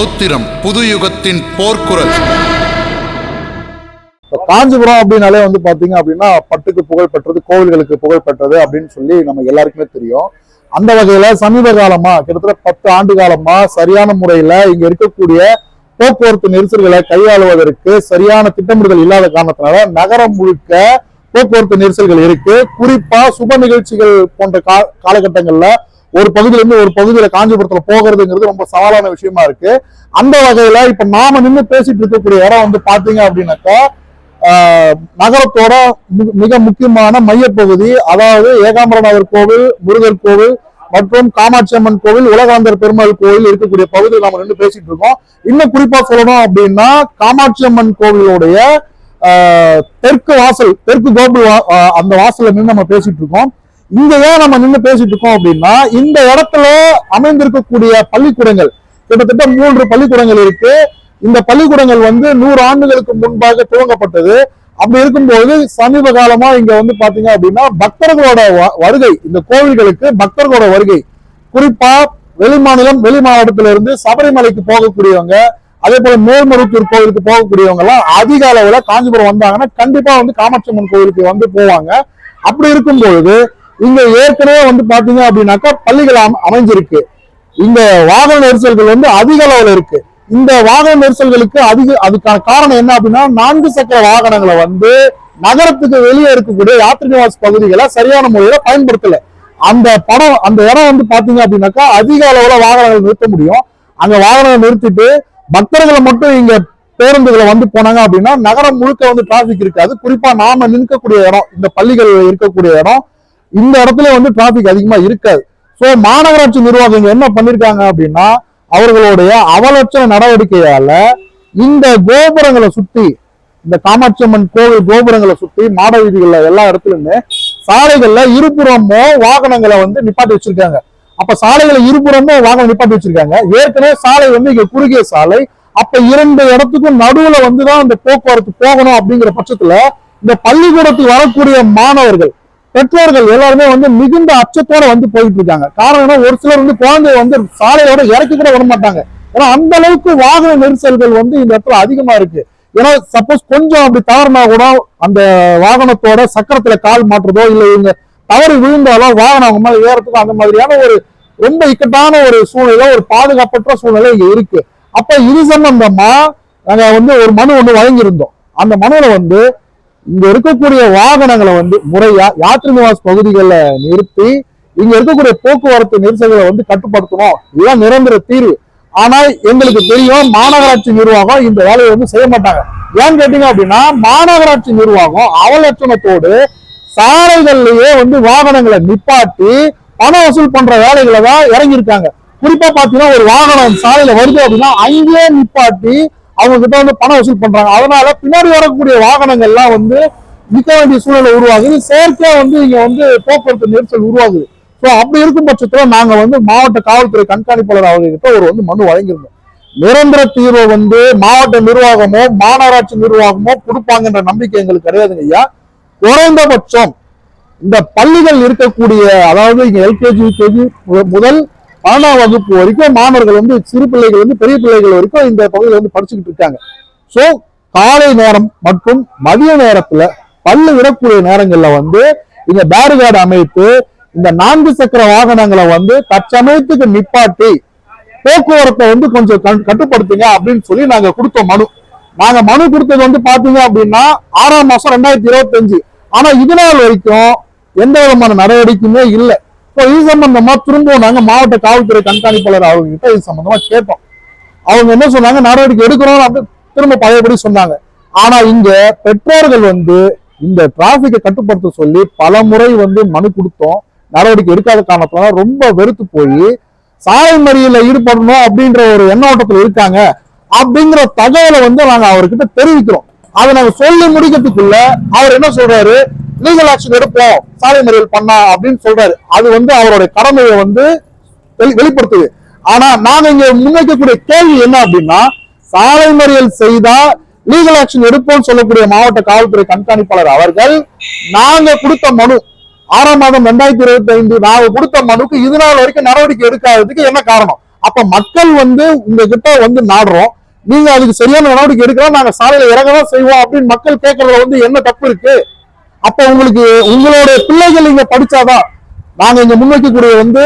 பௌத்திரம் புது யுகத்தின் போர்க்குரல் காஞ்சிபுரம் அப்படின்னாலே வந்து பாத்தீங்க அப்படின்னா பட்டுக்கு புகழ் பெற்றது கோவில்களுக்கு புகழ் பெற்றது அப்படின்னு சொல்லி நம்ம எல்லாருக்குமே தெரியும். அந்த வகையில சமீப காலமா கிட்டத்தட்ட பத்து ஆண்டு காலமா சரியான முறையில இங்க இருக்கக்கூடிய போக்குவரத்து நெரிசல்களை கையாளுவதற்கு சரியான திட்டமிடுதல் இல்லாத காரணத்தினால நகரம் முழுக்க போக்குவரத்து நெரிசல்கள் இருக்கு. குறிப்பா சுப நிகழ்ச்சிகள் போன்ற கா காலகட்டங்கள்ல ஒரு பகுதியில இருந்து ஒரு பகுதியில காஞ்சிபுரத்துல போகிறதுங்கிறது ரொம்ப சவாலான விஷயமா இருக்கு. அந்த வகையில இப்ப நாம நின்று பேசிட்டு இருக்கக்கூடிய இடம் வந்து பாத்தீங்க அப்படின்னாக்கா நகரத்தோட மிக முக்கியமான மையப்பகுதி அதாவது ஏகாம்பரநாதர் கோவில் முருகர் கோவில் மற்றும் காமாட்சி அம்மன் கோவில் உலகாந்தர் பெருமாள் கோவில் இருக்கக்கூடிய பகுதியில் நாம நின்று பேசிட்டு இருக்கோம். இன்னும் குறிப்பா சொல்லணும் அப்படின்னா காமாட்சி அம்மன் கோவிலுடைய தெற்கு வாசல் தெற்கு கோபுர அந்த வாசல்ல நின்று நம்ம பேசிட்டு இருக்கோம். இங்க ஏன் நம்ம நின்று பேசிட்டு இருக்கோம் அப்படின்னா இந்த இடத்துல அமைந்திருக்கக்கூடிய பள்ளிக்கூடங்கள் கிட்டத்தட்ட மூன்று பள்ளிக்கூடங்கள் இருக்கு. இந்த பள்ளிக்கூடங்கள் வந்து நூறு ஆண்டுகளுக்கு முன்பாக துவங்கப்பட்டது. அப்படி இருக்கும்போது சமீப காலமா இங்க வந்து பாத்தீங்க அப்படின்னா பக்தர்களோட வ- வருகை இந்த கோவில்களுக்கு பக்தர்களோட வருகை. குறிப்பா வெளி மாநிலம் வெளி மாவட்டத்தில இருந்து சபரிமலைக்கு போகக்கூடியவங்க அதே போல மேல்மருத்தூர் கோவிலுக்கு போகக்கூடியவங்க எல்லாம் அதிக அளவுல காஞ்சிபுரம் வந்தாங்கன்னா கண்டிப்பா வந்து காமாட்சி அம்மன் கோவிலுக்கு வந்து போவாங்க. அப்படி இருக்கும் பொழுது இங்க ஏற்கனவே வந்து பாத்தீங்க அப்படின்னாக்கா பள்ளிகள் அமைஞ்சிருக்கு. இந்த வாகன நெரிசல்கள் வந்து அதிக அளவுல இருக்கு. இந்த வாகன நெரிசல்களுக்கு அதிக அதுக்கான காரணம் என்ன அப்படின்னா நான்கு சக்கர வாகனங்களை வந்து நகரத்துக்கு வெளியே இருக்கக்கூடிய யாத்திரை நிவாஸ் பகுதிகளை சரியான முறையில பயன்படுத்தல. அந்த படம் அந்த இடம் வந்து பாத்தீங்க அப்படின்னாக்கா அதிக அளவுல வாகனங்கள் நிறுத்த முடியும். அங்க வாகனங்கள் நிறுத்திட்டு பக்தர்களை மட்டும் இங்க பேருந்துகளை வந்து போனாங்க அப்படின்னா நகரம் முழுக்க வந்து டிராபிக் இருக்காது. குறிப்பா நாம நிற்கக்கூடிய இடம் இந்த பள்ளிகள் இருக்கக்கூடிய இடம் இந்த இடத்துல வந்து டிராபிக் அதிகமா இருக்காது. ஸோ மாநகராட்சி நிர்வாகம் என்ன பண்ணிருக்காங்க அப்படின்னா அவர்களுடைய அவலட்சண நடவடிக்கையால இந்த கோபுரங்களை சுத்தி இந்த காமாட்சி அம்மன் கோவில் கோபுரங்களை சுத்தி மாட வீதிகள்ல எல்லா இடத்துலயுமே சாலைகள்ல இருபுறமும் வாகனங்களை வந்து நிப்பாட்டி வச்சிருக்காங்க. அப்ப சாலைகளை இருபுறமும் வாகனம் நிப்பாட்டி வச்சிருக்காங்க. ஏற்கனவே சாலை வந்து இங்க குறுகிய சாலை. அப்ப இரண்டு இடத்துக்கும் நடுவுல வந்துதான் இந்த போக்குவரத்து போகணும் அப்படிங்கிற பட்சத்துல இந்த பள்ளிக்கூடத்துக்கு வரக்கூடிய மாணவர்கள் பெற்றோர்கள் எல்லாருமே வந்து மிகுந்த அச்சத்தோட வந்து போயிட்டு இருக்காங்க காரணம் ஒரு சிலர் வந்து குழந்தைய வந்து சாலையோட இறக்கி கூட விட மாட்டாங்க. ஏன்னா அந்த அளவுக்கு வாகன நெரிசல்கள் வந்து இந்த இடத்துல அதிகமா இருக்கு. ஏன்னா சப்போஸ் கொஞ்சம் அப்படி தவறுனா கூட அந்த வாகனத்தோட சக்கரத்துல கால் மாற்றுறதோ இல்ல இவங்க தவறு விழுந்தாலோ வாகனம் அவங்க மேலே ஏறதுக்கும் அந்த மாதிரியான ஒரு ரொம்ப இக்கட்டான ஒரு சூழ்நிலை ஒரு பாதுகாப்பற்ற சூழ்நிலை இங்க இருக்கு. அப்ப இது சம்பந்தமா நாங்க வந்து ஒரு மனு ஒண்ணு வழங்கியிருந்தோம். அந்த மனுவில் வந்து இங்க இருக்கக்கூடிய வாகனங்களை வந்து முறையா யாத்திரை நிவாஸ் பகுதிகளில் நிறுத்தி இங்க இருக்கக்கூடிய போக்குவரத்து நெரிசல்களை வந்து கட்டுப்படுத்தணும். இதுதான் நிரந்தர தீர்வு. ஆனால் எங்களுக்கு தெரியும் மாநகராட்சி நிர்வாகம் இந்த வேலையை வந்து செய்ய மாட்டாங்க. ஏன்னு கேட்டீங்க அப்படின்னா மாநகராட்சி நிர்வாகம் அவலட்சணத்தோடு சாலைகள்லயே வந்து வாகனங்களை நிப்பாட்டி பணம் வசூல் பண்ற வேலைகளை தான் இறங்கியிருக்காங்க. குறிப்பா பாத்தீங்கன்னா ஒரு வாகனம் சாலையில வருது அப்படின்னா அங்கேயே நிப்பாட்டி அவங்க கிட்ட வந்து பணம் வசூல் பண்றாங்க. அதனால பின்னாடி வரக்கூடிய வாகனங்கள்லாம் வந்து நிக்க வேண்டிய சூழ்நிலை உருவாகுது. செயற்கையா வந்து இங்க வந்து போக்குவரத்து நெரிசல் உருவாகுது. ஸோ அப்படி இருக்கும் பட்சத்துல நாங்க வந்து மாவட்ட காவல்துறை கண்காணிப்பாளர் அவர்கிட்ட ஒரு வந்து மனு வழங்கியிருந்தோம். நிரந்தர தீர்வை வந்து மாவட்ட நிர்வாகமோ மாநகராட்சி நிர்வாகமோ கொடுப்பாங்கன்ற நம்பிக்கை எங்களுக்கு கிடையாதுங்க ஐயா. குறைந்தபட்சம் இந்த பள்ளிகள் இருக்கக்கூடிய அதாவது இங்க எல்கேஜி யூகேஜி முதல் பன்னெண்டாம் வகுப்பு வரைக்கும் மாணவர்கள் வந்து சிறு பிள்ளைகள் வந்து பெரிய பிள்ளைகள் வரைக்கும் இந்த பகுதியில் வந்து படிச்சுக்கிட்டு இருக்காங்க. ஸோ காலை நேரம் மற்றும் மதிய நேரத்துல பல்லு விடக்கூடிய நேரங்கள்ல வந்து இந்த பேரிகார்டு அமைத்து இந்த நான்கு சக்கர வாகனங்களை வந்து தற்சமயத்துக்கு நிப்பாட்டி போக்குவரத்தை வந்து கொஞ்சம் கண்- கட்டுப்படுத்துங்க அப்படின்னு சொல்லி நாங்க கொடுத்தோம் மனு. நாங்க மனு கொடுத்தது வந்து பாத்தீங்க அப்படின்னா ஆறாம் மாசம் ரெண்டாயிரத்தி இருபத்தஞ்சு. ஆனா இது நாள் வரைக்கும் எந்த விதமான நடவடிக்கையுமே இல்லை. இப்போ இது சம்பந்தமா திரும்பவும் நாங்க மாவட்ட காவல்துறை கண்காணிப்பாளர் அவங்க கிட்ட இது சம்பந்தமா கேட்டோம். அவங்க என்ன சொன்னாங்க? நடவடிக்கை எடுக்கிறோம் அப்படின்னு திரும்ப பழையபடி சொன்னாங்க. ஆனா இங்க பெற்றோர்கள் வந்து இந்த டிராபிக்கை கட்டுப்படுத்த சொல்லி பல முறை வந்து மனு கொடுத்தோம். நடவடிக்கை எடுக்காத காரணத்தினால ரொம்ப வெறுத்து போய் சாலை மறியல ஈடுபடணும் அப்படின்ற ஒரு எண்ணோட்டத்துல இருக்காங்க. அப்படிங்கிற தகவலை வந்து நாங்க அவர்கிட்ட தெரிவிக்கிறோம். அதை நாங்க சொல்லி முடிக்கிறதுக்குள்ள அவர் என்ன சொல்றாரு? லீகல் ஆக்ஷன் எடுப்போம். சாலை மறியல் பண்ணா அப்படின்னு சொல்றாரு. அது வந்து அவருடைய கடமையை வந்து வெளி- வெளிப்படுத்துது. ஆனா நாங்க இங்க முன்வைக்கக்கூடிய கேள்வி என்ன அப்படின்னா சாலை மறியல் செய்தா லீகல் ஆக்ஷன் எடுப்போம்னு சொல்லக்கூடிய மாவட்ட காவல்துறை கண்காணிப்பாளர் அவர்கள் நாங்க கொடுத்த மனு ஆறாம் மாதம் ரெண்டாயிரத்தி இருபத்தி ஐந்து நாங்க கொடுத்த மனுக்கு இது நாள் வரைக்கும் நடவடிக்கை எடுக்காததுக்கு என்ன காரணம்? அப்ப மக்கள் வந்து உங்ககிட்ட வந்து நாடுறோம். நீங்க அதுக்கு சரியான நடவடிக்கை எடுக்கிறோம் நாங்க சாலையில இறங்கதான் செய்வோம் அப்படின்னு மக்கள் கேட்கறதுல வந்து என்ன தப்பு இருக்கு? அப்ப உங்களுக்கு உங்களுடைய பிள்ளைகள் இங்க படிச்சாதான் நாங்க இங்க முன்வைக்கக்கூடிய வந்து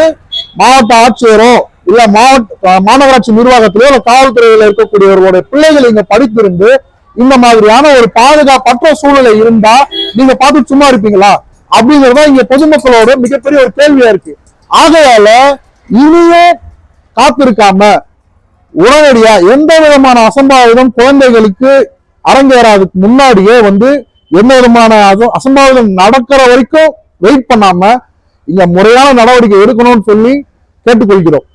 மாவட்ட ஆட்சியரோ இல்ல மாவட்ட மாநகராட்சி நிர்வாகத்திலோ இல்ல காவல்துறையில இருக்கக்கூடியவர்களுடைய பிள்ளைகள் இங்க படித்திருந்து இந்த மாதிரியான ஒரு பாதுகாப்பற்ற சூழ்நிலை இருந்தா நீங்க பார்த்து சும்மா இருப்பீங்களா? அப்படிங்கறத இங்க பொதுமக்களோட மிகப்பெரிய ஒரு கேள்வியா இருக்கு. ஆகையால இனியும் காத்திருக்காம உடனடியா எந்த விதமான அசம்பாவிதம் குழந்தைகளுக்கு அரங்கேறாதுக்கு முன்னாடியே வந்து எந்த விதமான அதுவும் அசம்பாவிதம் நடக்கிற வரைக்கும் வெயிட் பண்ணாம இங்க முறையான நடவடிக்கை எடுக்கணும்னு சொல்லி கேட்டுக்கொள்கிறோம்.